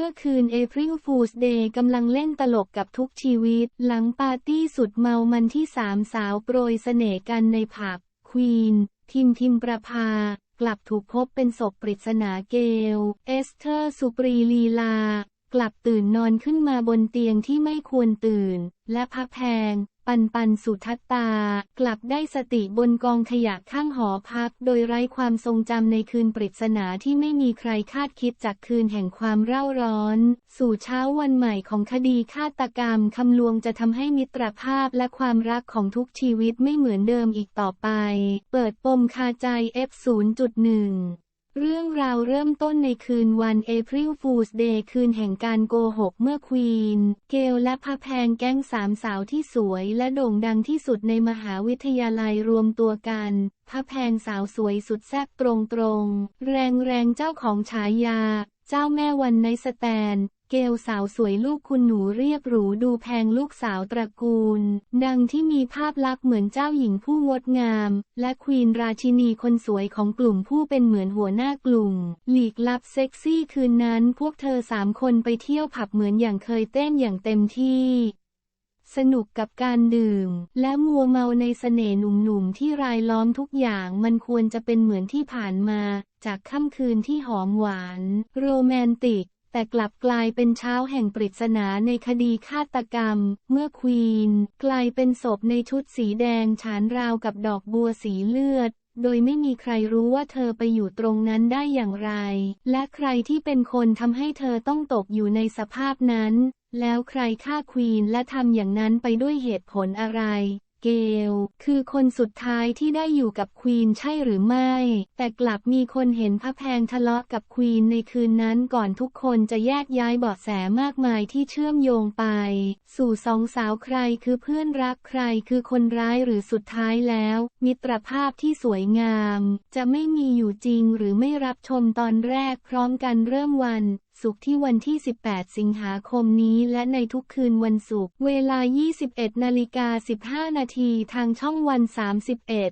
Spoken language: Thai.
มื่อคืน April Fool's Day กำลังเล่นตลกกับทุกชีวิต หลังปาร์ตี้สุดเมามันที่สามสาวโปรยเสน่ห์กันในผับควีน ทิมทิมประภา กลับถูกพบเป็นศพปริศนาเกล เอสเธอร์สุปรีลีลา กลับตื่นนอนขึ้นมาบนเตียงที่ไม่ควรตื่น และพระแพง ปันปันสุทัตตา กลับได้สติบนกองขยะข้างหอพัก โดยไร้ความทรงจำในคืนปริศนาที่ไม่มีใครคาดคิดจากคืนแห่งความเร่าร้อน สู่เช้าวันใหม่ของคดีฆาตกรรมคำลวงจะทำให้มิตรภาพและความรักของทุกชีวิตไม่เหมือนเดิมอีกต่อไป เปิดปมคาใจ F0.1 เรื่องราวเริ่มต้นในคืนวัน April Fool's Day คืนแห่งการโกหกเมื่อควีน เกลและพะแพงแก๊งสามสาวที่สวยและโด่งดังที่สุดในมหาวิทยาลัยรวมตัวกันพะแพงสาวสวยสุดแซ่บตรงตรงๆแรงแรงเจ้าของฉายา เจ้าแม่วันในสแตน เกลสาวสวยลูกคุณหนูเรียบหรูดูแพงลูกสาวตระกูล ดังที่มีภาพลักษณ์เหมือนเจ้าหญิงผู้งดงาม และควีนราชินีคนสวยของกลุ่มผู้เป็นเหมือนหัวหน้ากลุ่ม หลีกลับเซ็กซี่คืนนั้นพวกเธอสามคนไปเที่ยวผับเหมือนอย่างเคยเต้นอย่างเต็มที่สนุกกับการดื่ม และมัวเมาในเสน่ห์หนุ่มๆที่รายล้อมทุกอย่างมันควรจะเป็นเหมือนที่ผ่านมา จากค่ำคืนที่หอมหวาน โรแมนติก แต่กลับกลายเป็นเช้าแห่งปริศนาในคดีฆาตกรรม เมื่อควีน กลายเป็นศพในชุดสีแดงฉานราวกับดอกบัวสีเลือด โดยไม่มีใครรู้ว่าเธอไปอยู่ตรงนั้นได้อย่างไร และใครที่เป็นคนทำให้เธอต้องตกอยู่ในสภาพนั้น แล้วใครฆ่าควีนและทำอย่างนั้นไปด้วยเหตุผลอะไร เกล คือคนสุดท้ายที่ได้อยู่กับควีนใช่หรือไม่ แต่กลับมีคนเห็นพระแพงทะเลาะกับควีนในคืนนั้นก่อนทุกคนจะแยกย้ายเบาะแสมากมายที่เชื่อมโยงไป สู่สองสาวใครคือเพื่อนรักใครคือคนร้ายหรือสุดท้ายแล้ว มิตรภาพที่สวยงาม จะไม่มีอยู่จริงหรือไม่รับชมตอนแรกพร้อมกันเริ่มวันศุกร์ที่วันที่ 18 สิงหาคมนี้และในทุกคืนวันศุกร์เวลา 21นาฬิกา15นาทีทางช่องวัน 31